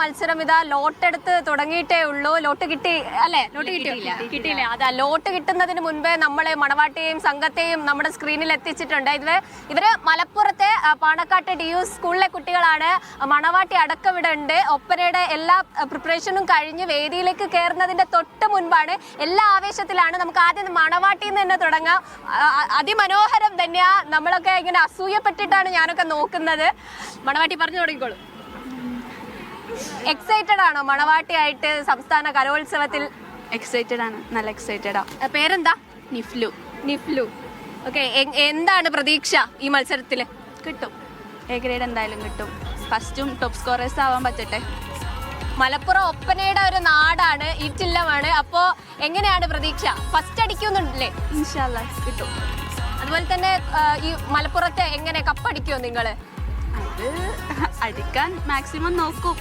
മത്സരം ഇതാ ലോട്ടെടുത്ത് തുടങ്ങിയിട്ടേ ഉള്ളൂ. ലോട്ട് കിട്ടി അല്ലെ? ലോട്ട് കിട്ടിയില്ല. കിട്ടിയില്ല. അതാ ലോട്ട് കിട്ടുന്നതിന് മുൻപേ നമ്മളെ മണവാട്ടിയെയും സംഘത്തെയും നമ്മുടെ സ്ക്രീനിൽ എത്തിച്ചിട്ടുണ്ട്. ഇത് ഇവർ മലപ്പുറത്തെ പാണക്കാട്ട് ഡി യു സ്കൂളിലെ കുട്ടികളാണ്. മണവാട്ടി അടക്കം ഇവിടെ ഉണ്ട്. ഒപ്പനയുടെ എല്ലാ പ്രിപ്പറേഷനും കഴിഞ്ഞ് വേദിയിലേക്ക് കയറുന്നതിന്റെ തൊട്ട് മുൻപാണ് എല്ലാ ആവേശത്തിലാണ്. നമുക്ക് ആദ്യം മണവാട്ടിയിൽ നിന്ന് തന്നെ തുടങ്ങാം. അതിമനോഹരം തന്നെയാ നമ്മളൊക്കെ ഇങ്ങനെ അസൂയപ്പെട്ടിട്ടാണ് ഞാനൊക്കെ നോക്കുന്നത്. മണവാട്ടി പറഞ്ഞു തുടങ്ങിക്കോളൂ. എക്സൈറ്റഡ് ആണോ? മണവാട്ടിയായിട്ട് സംസ്ഥാന കലോത്സവത്തിൽ എക്സൈറ്റഡ് ആണ്. നല്ല എക്സൈറ്റഡ് ആ, പേരെന്താ? നിഫ്ലു. നിഫ്ലു. ഓക്കെ എന്താണ് പ്രതീക്ഷ ഈ മത്സരത്തിൽ കിട്ടും. എ ഗ്രേഡ് എന്തായാലും കിട്ടും. ഫസ്റ്റും ടോപ്പ് സ്കോറേഴ്സ് ആവാൻ പറ്റട്ടെ. മലപ്പുറം ഒപ്പനയുടെ ഒരു നാടാണ് ഈ ചില്ലമാണ് അപ്പോ എങ്ങനെയാണ് പ്രതീക്ഷ? ഫസ്റ്റ് അടിക്കുന്നുണ്ടല്ലേ? ഇൻഷാല്ല കിട്ടും. അതുപോലെ തന്നെ ഈ മലപ്പുറത്തെ എങ്ങനെ കപ്പടിക്കുമോ നിങ്ങൾ? അത് അടിക്കാൻ മാക്സിമം നോക്കും.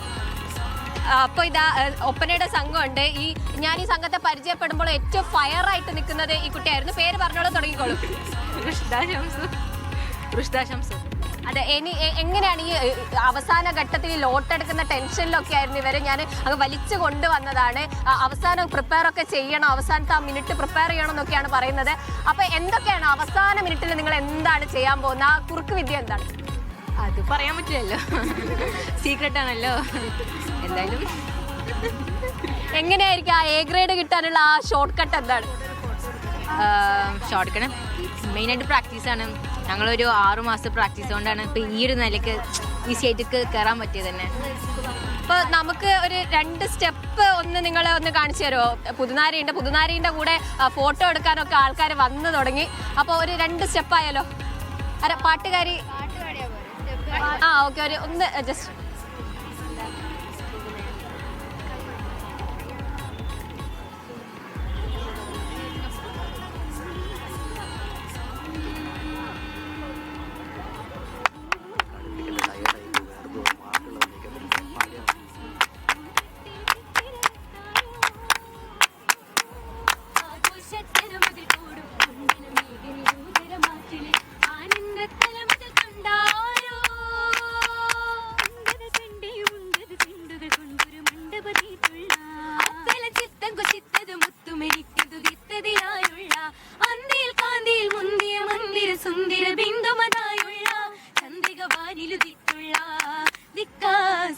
അപ്പൊ ഇതാ ഒപ്പനയുടെ സംഘമുണ്ട്. ഈ ഞാൻ ഈ സംഘത്തെ പരിചയപ്പെടുമ്പോൾ ഏറ്റവും ഫയർ ആയിട്ട് നിൽക്കുന്നത് ഈ കുട്ടിയായിരുന്നു. പേര് പറഞ്ഞോളൂ തുടങ്ങിക്കോളൂ. അതെ ഇനി എങ്ങനെയാണ് ഈ അവസാന ഘട്ടത്തിൽ ഈ ലോട്ടെടുക്കുന്ന ടെൻഷനിലൊക്കെ ആയിരുന്നു ഇവരെ. ഞാൻ അങ്ങ് വലിച്ചു കൊണ്ടുവന്നതാണ്. അവസാനം പ്രിപ്പയർ ഒക്കെ ചെയ്യണം. അവസാനത്തെ ആ മിനിറ്റ് പ്രിപ്പയർ ചെയ്യണം എന്നൊക്കെയാണ് പറയുന്നത്. അപ്പൊ എന്തൊക്കെയാണ് അവസാന മിനിറ്റിൽ നിങ്ങൾ എന്താണ് ചെയ്യാൻ പോകുന്നത്? ആ കുറുക്ക് വിദ്യ എന്താണ്? അത് പറയാൻ പറ്റില്ലല്ലോ. സീക്രട്ട് ആണല്ലോ. എന്തായാലും. എങ്ങനെയായിരിക്കും ആ എ ഗ്രേഡ് കിട്ടാനുള്ള ആ ഷോർട്ട് കട്ട് എന്താണ്? ഷോർട്ട് കട്ട് മെയിൻ ആയിട്ട് മെയിനായിട്ട് പ്രാക്ടീസാണ് ഞങ്ങളൊരു ആറു മാസം പ്രാക്ടീസ് കൊണ്ടാണ് ഇപ്പൊ ഈ ഒരു നിലയ്ക്ക് ഈസി ആയിട്ട് കയറാൻ പറ്റിയത് തന്നെ. അപ്പൊ നമുക്ക് ഒരു രണ്ട് സ്റ്റെപ്പ് ഒന്ന് നിങ്ങൾ ഒന്ന് കാണിച്ചു തരുമോ? പുതുനാരിയുണ്ട്. പുതുനാരിന്റെ കൂടെ ഫോട്ടോ എടുക്കാനൊക്കെ ആൾക്കാർ വന്നു തുടങ്ങി. അപ്പോൾ ഒരു രണ്ട് സ്റ്റെപ്പ് ആയാലോ? അര പാട്ടുകാരി ആ ഓക്കെ ഒരു ഒന്ന് ജസ്റ്റ്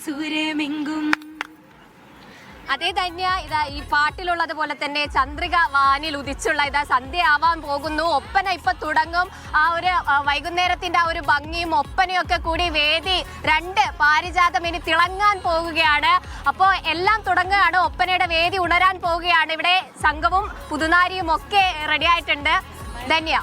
ദിക്കാസൂരമെങ്കും അതേ തന്നെ ഇതാ ഈ പാട്ടിലുള്ളത് പോലെ തന്നെ ചന്ദ്രിക വാനിൽ ഉദിച്ചുള്ള ഇതാ സന്ധ്യ ആവാൻ പോകുന്നു. ഒപ്പന ഇപ്പൊ തുടങ്ങും. ആ ഒരു വൈകുന്നേരത്തിന്റെ ആ ഒരു ഭംഗിയും ഒപ്പനയും കൂടി വേദി രണ്ട് പാരിജാതം ഇനി തിളങ്ങാൻ പോകുകയാണ്. അപ്പോൾ എല്ലാം തുടങ്ങുകയാണ്. ഒപ്പനയുടെ വേദി ഉണരാൻ പോവുകയാണ് ഇവിടെ സംഘവും പുതുനാരിയും ഒക്കെ റെഡി ആയിട്ടുണ്ട്. ധന്യ.